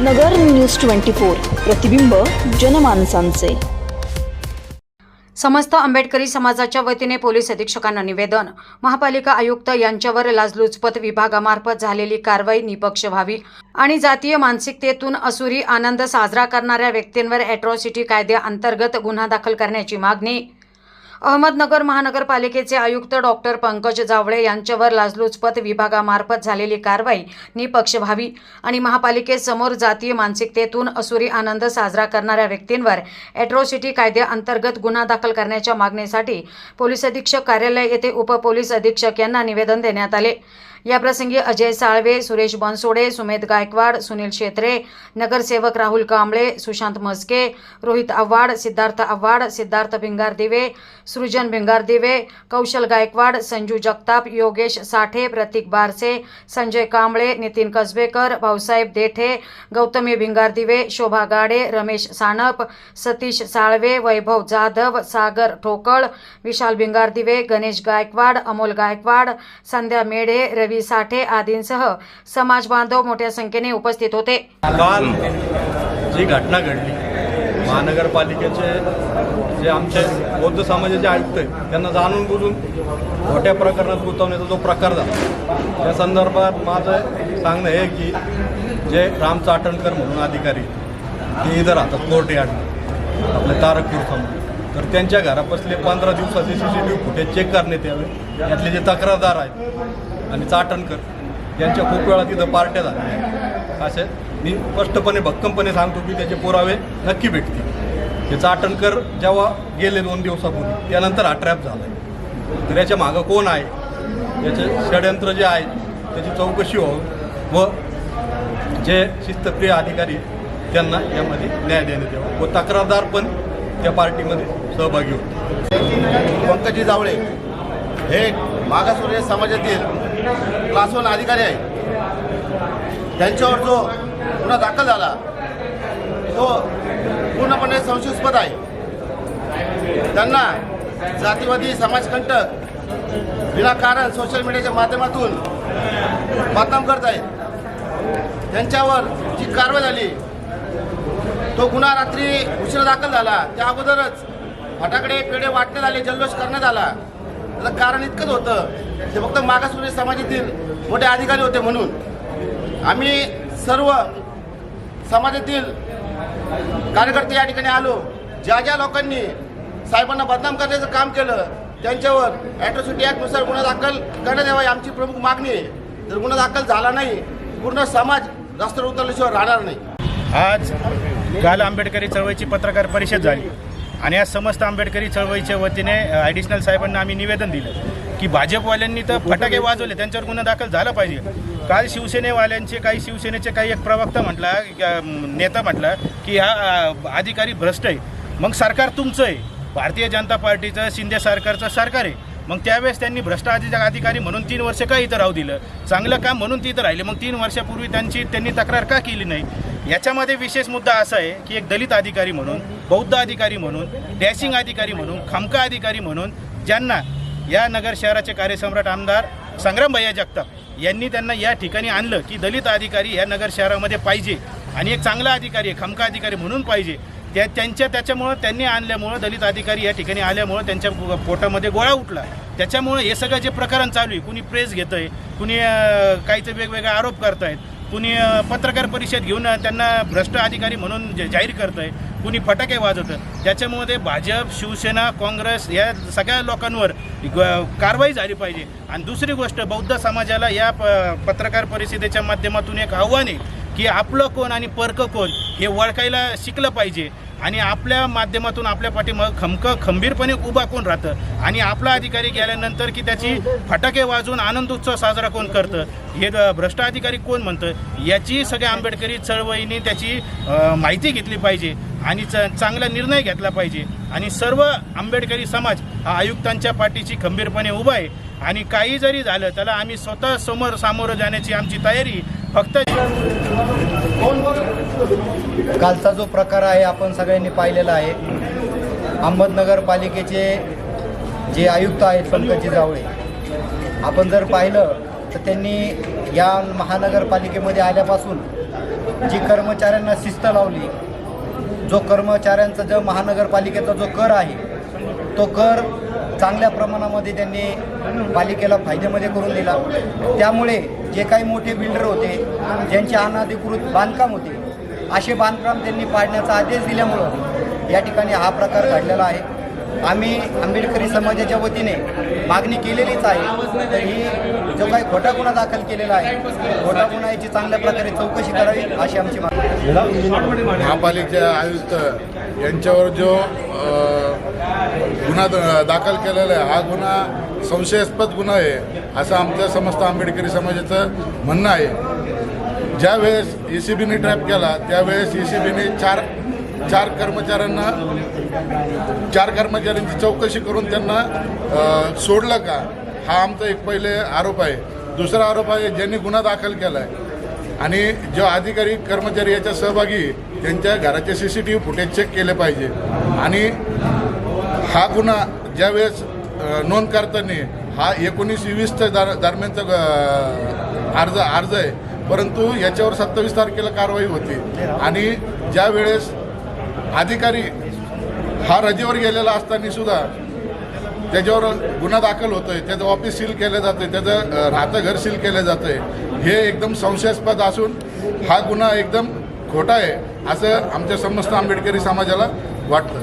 नगर news twenty four प्रतिबिंब जनमानसांचे. समस्त आंबेडकरी समाजाच्या वतीने पोलीस अधीक्षकांना निवेदन. महापालिका आयुक्त यांच्यावर लाचलुचपत विभागामार्फत झालेली कारवाई निपक्ष व्हावी आणि जातीय मानसिकतेतून असुरी आनंद साजरा करणाऱ्या व्यक्तींवर अॅट्रॉसिटी कायद्याअंतर्गत गुन्हा दाखल करण्याची मागणी. अहमदनगर महानगरपालिकेचे आयुक्त डॉक्टर पंकज जावळे यांच्यावर लाचलुचपत विभागामार्फत झालेली कारवाई निपक्ष व्हावी आणि महापालिकेसमोर जातीय मानसिकतेतून असुरी आनंद साजरा करणाऱ्या व्यक्तींवर अॅट्रॉसिटी कायद्याअंतर्गत गुन्हा दाखल करण्याच्या मागणीसाठी पोलीस अधीक्षक कार्यालय येथे उपपोलीस अधीक्षक यांना निवेदन देण्यात आले. याप्रसंगी अजय साळवे सुरेश बनसोडे सुमेध गायकवाड सुनील शेत्रे नगरसेवक राहुल कांबळे सुशांत मस्के रोहित आव्हाड सिद्धार्थ आव्हाड सिद्धार्थ भिंगार दिवे सृजन भिंगारदिवे कौशल गायकवाड संजू जगताप योगेश साठे प्रतीक बारसे संजय कांबळे नितीन कसबेकर भाऊसाहेब देठे गौतमी भिंगारदिवे शोभा गाडे रमेश सानप सतीश साळवे वैभव जाधव सागर ठोकळ विशाल भिंगारदिवे गणेश गायकवाड अमोल गायकवाड संध्या मेढे रवी साठे आदींसह समाज बांधव मोठ्या संख्येने उपस्थित होते. काल जी घटना घडली महानगरपालिकेचे जे आमचे बौद्ध समाजाचे आयुक्त आहेत त्यांना जाणून बुजून मोठ्या प्रकरणात गुंतवण्याचा जो प्रकार झाला त्या संदर्भात माझं सांगणं हे की जे राम चाटणकर म्हणून अधिकारी ते इथं राहतात कोर्ट यार्ड आपले तारकपूर समोर तर त्यांच्या घरापासले पंधरा दिवसाचे C C T V footage check करण्यात यावे यातले जे तक्रारदार आहेत आणि चाटणकर यांच्या खूप वेळा तिथं पार्ट्या झाल्या आहेत. असे मी स्पष्टपणे भक्कमपणे सांगतो की त्याचे पुरावे नक्की भेटतील. त्याचा चाटणकर जेव्हा गेले दोन दिवसापूर्वी त्यानंतर हा ट्रॅप झाला आहे तर याच्या मागं कोण आहे? याचे षडयंत्र जे आहे त्याची चौकशी व्हावी व जे शिस्तप्रिय अधिकारी त्यांना यामध्ये न्याय देण्यात यावा व तक्रारदार पण त्या पार्टीमध्ये सहभागी होते पंकजी जावळे हे मागासवर्गीय समाजातील क्लास वन अधिकारी आहेत. त्यांच्यावर जो गुन्हा दाखल झाला. तो पूर्णपणे संशयास्पद आहे. त्यांना जातीवादी समाजकंटक विनाकारण सोशल मीडियाच्या माध्यमातून बदनाम करत आहेत. त्यांच्यावर जी कारवाई झाली तो गुन्हा रात्री उशिरा दाखल झाला. त्या अगोदरच फटाकडे पेढे वाटण्यात आले जल्लोष करण्यात आला. त्याचं कारण इतकंच होतं ते फक्त मागासवर्गीय समाजातील मोठे अधिकारी होते म्हणून. आम्ही सर्व समाजातील कार्यकर्ते या ठिकाणी आलो. ज्या ज्या लोकांनी साहेबांना बदनाम करण्याचं काम केलं त्यांच्यावर ॲट्रॉसिटी ॲक्टनुसार गुन्हा दाखल करण्यात यावा आमची प्रमुख मागणी आहे. जर गुन्हा दाखल झाला नाही पूर्ण समाज रस्त्यावर उतरल्याशिवाय राहणार नाही. आज काल आंबेडकरी चळवळीची पत्रकार परिषद झाली. आणि आज समस्त आंबेडकरी चळवळीच्या वतीने ॲडिशनल साहेबांना आम्ही निवेदन दिलं की भाजपवाल्यांनी तर फटाके वाजवले त्यांच्यावर गुन्हा दाखल झाला पाहिजे. काल शिवसेनेवाल्यांचे काही शिवसेनेचे काही एक प्रवक्ता म्हटला नेता म्हटला की हा अधिकारी भ्रष्ट आहे. मग सरकार तुमचं आहे. भारतीय जनता पार्टीचं शिंदे सरकारचं सरकार आहे. मग त्यावेळेस त्यांनी भ्रष्ट अधि- अधिकारी म्हणून तीन वर्ष का इथं राहू दिलं? चांगलं काम म्हणून ती इथं राहिले. मग तीन वर्षापूर्वी त्यांची त्यांनी तक्रार का केली नाही? याच्यामध्ये विशेष मुद्दा असा आहे की एक दलित अधिकारी म्हणून बौद्ध अधिकारी म्हणून डॅशिंग अधिकारी म्हणून खामका अधिकारी म्हणून ज्यांना या नगर शहराचे कार्यसम्राट आमदार संग्राम भैया जगताप यांनी त्यांना या ठिकाणी आणलं की दलित अधिकारी या नगर शहरामध्ये पाहिजे आणि एक चांगला अधिकारी आहे खमका अधिकारी म्हणून पाहिजे. त्या त्यांच्या त्याच्यामुळं त्यांनी आणल्यामुळं दलित अधिकारी या ठिकाणी आल्यामुळं त्यांच्या पोटामध्ये गोळा उठला. त्याच्यामुळं हे सगळं जे प्रकरण चालू आहे कुणी प्रेस घेतं आहे कुणी काहीतरी काहीचे वेगवेगळे आरोप करतायत कुणी पत्रकार परिषद घेऊन त्यांना भ्रष्ट अधिकारी म्हणून जाहीर करत आहे कुणी फटाके वाजवतं त्याच्यामध्ये भाजप शिवसेना काँग्रेस या सगळ्या लोकांवर ग- कारवाई झाली पाहिजे. आणि दुसरी गोष्ट बौद्ध समाजाला या प- पत्रकार परिषदेच्या माध्यमातून एक आव्हान आहे की आपलं कोण आणि परकं कोण हे ओळखायला शिकलं पाहिजे. आणि आपल्या माध्यमातून आपल्या पाठीमाग खमक खंबीरपणे उभा कोण राहतं? आणि आपला अधिकारी गेल्यानंतर की त्याची फटाके वाजवून आनंद उत्सव साजरा कोण करतं? हे द- भ्रष्ट अधिकारी कोण म्हणतं? याची सगळ्या आंबेडकरी चळवळीने त्याची माहिती घेतली पाहिजे आणि च चांगला निर्णय घेतला पाहिजे. आणि सर्व आंबेडकरी समाज हा आयुक्तांच्या पाठीची खंबीरपणे उभा आहे. आणि काही जरी झालं त्याला आम्ही स्वतः समोर सामोरं जाण्याची आमची तयारी फक्त कालचा जो प्रकार आहे आपण सगळ्यांनी पाहिलेला आहे. अहमदनगर पालिकेचे जे आयुक्त आहेत पंकजी जावळे आपण जर पाहिलं तर त्यांनी या महानगरपालिकेमध्ये आल्यापासून जी कर्मचाऱ्यांना शिस्त लावली जो कर्मचाऱ्यांचा जो महानगरपालिकेचा जो कर आहे तो कर चांगल्या प्रमाणामध्ये त्यांनी पालिकेला फायद्यामध्ये करून दिला. त्यामुळे जे काही मोठे बिल्डर होते ज्यांचे अनाधिकृत बांधकाम होते असे बांधकाम त्यांनी पाडण्याचा आदेश दिल्यामुळं या ठिकाणी हा प्रकार घडलेला आहे. आम्ही आंबेडकरी समाजाच्या वतीने मागणी केलेलीच आहे तर ही जो काही खोटा गुन्हा दाखल केलेला आहे खोटा गुन्हा याची चांगल्या प्रकारे चौकशी करावी अशी आमची मागणी महापालिकेचे आयुक्त यांच्यावर जो आ... गुन्हा द- दाखल केलेला आहे. हा गुन्हा संशयास्पद गुन्हा आहे असं आमच्या समस्त आंबेडकरी समाजाचं म्हणणं आहे. ज्या वेळेस ए सी बीने ट्रॅप केला त्यावेळेस ई सी बीने चार चार कर्मचाऱ्यांना चार कर्मचाऱ्यांची चौकशी करून त्यांना सोडलं का? हा आमचा एक पहिले आरोप आहे. दुसरा आरोप आहे ज्यांनी गुन्हा दाखल केला आहे आणि जो अधिकारी कर्मचारी याच्या सहभागी त्यांच्या घराचे C C T V footage check केले पाहिजे. आणि हा गुन्हा ज्यावेळेस नोंद करताना हा एकोणीस वीसच्या दर दरम्यानचा अर्ज अर्ज आहे. परंतु याच्यावर सत्तावीस तारखेला कारवाई होती. आणि ज्या वेळेस अधिकारी हा रजेवर गेलेला असताना सुद्धा त्याच्यावर गुन्हा दाखल होतोय. त्याचं ऑफिस सील केलं जातं त्याचं राहतं घर सील केलं जातंय. हे एकदम संशयास्पद असून हा गुन्हा एकदम खोटा आहे असं आमच्या समस्त आंबेडकरी समाजाला वाटतं.